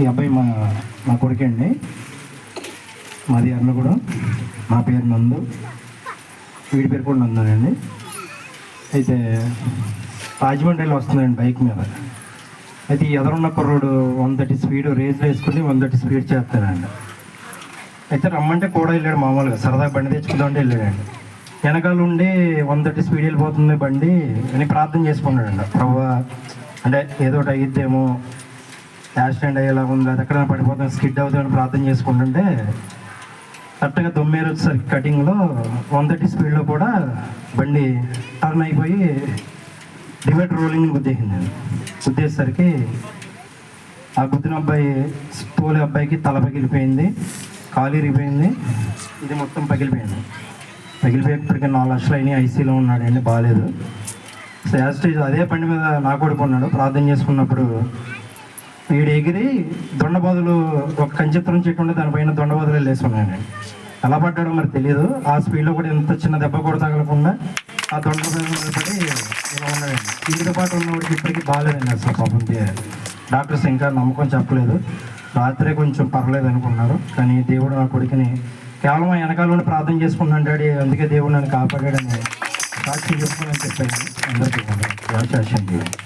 ఈ అబ్బాయి మా మా కొడుకండి. మాది అన్నగూడెం మా పేరు నందు. వీడి పేరు కూడా నందునండి అయితే రాజమండ్రిలో వస్తుందండి బైక్ మీద. అయితే ఈ ఎదురున్న కుర్రోడు వన్ థర్టీ స్పీడ్ రేజ్లో వేసుకుని వన్ థర్టీ స్పీడ్ చేస్తానండి అయితే రమ్మంటే కూడా వెళ్ళాడు మామూలుగా. సరదా బండి తెచ్చుకుందామంటే వెళ్ళాడండి. వెనకాల ఉండి వన్ థర్టీ స్పీడ్ వెళ్ళిపోతుంది బండి అని ప్రార్థన చేసుకున్నాడండి. ప్రభు అంటే ఏదో ఒకటి అయ్యిద్దేమో యాక్సిడెంట్ అయ్యేలా ఉంది. అది ఎక్కడైనా పడిపోతాం స్కిడ్ అవుతుందని ప్రార్థన చేసుకుంటుంటే కరెక్ట్గా దొమ్మేరు వచ్చేసరికి కటింగ్లో వన్ థర్టీ స్పీడ్లో కూడా బండి టర్న్ అయిపోయి డివైడర్ రోలింగ్ గుద్దేసింది. గుద్దేసరికి ఆ గుద్దిన అబ్బాయి తోలి అబ్బాయికి తల పగిలిపోయింది. కాలు ఇరిగిపోయింది ఇది మొత్తం పగిలిపోయింది. పగిలిపోయి నాలుగు లక్షలు అయినాయి. ఐసీలో ఉన్నాడండి. బాగాలేదు సో యాజ్ అదే బండి మీద నా కొడుకున్నాడు ప్రార్థన చేసుకున్నప్పుడు వీడు ఎగిరి దొండబాదులు ఒక కంచెత్రం చెట్టు ఉండే దానిపైన దొండబాదులు వెళ్ళేసి ఎలా పడ్డాడో మరి తెలియదు ఆ స్పీడ్లో కూడా ఎంత చిన్న దెబ్బ కూడా తగలకుండా ఆ దొండబాదులు మీద పడి ఇలా ఉన్నాడండి. వీటితో పాటు ఉన్నవాడికి ఇప్పటికీ బాగాలేదండి అసలు పాపం. డాక్టర్స్ ఇంకా నమ్మకం చెప్పలేదు. రాత్రే కొంచెం పర్లేదు అనుకున్నారు. కానీ దేవుడు నా కొడుకుని కేవలం ఆ వెనకాల నుండి ప్రార్థన చేసుకున్నాను డాడీ. అందుకే దేవుడు నన్ను కాపాడాడని సాక్షి చెప్పుకోనని చెప్పాను అందరికీ దేవుడు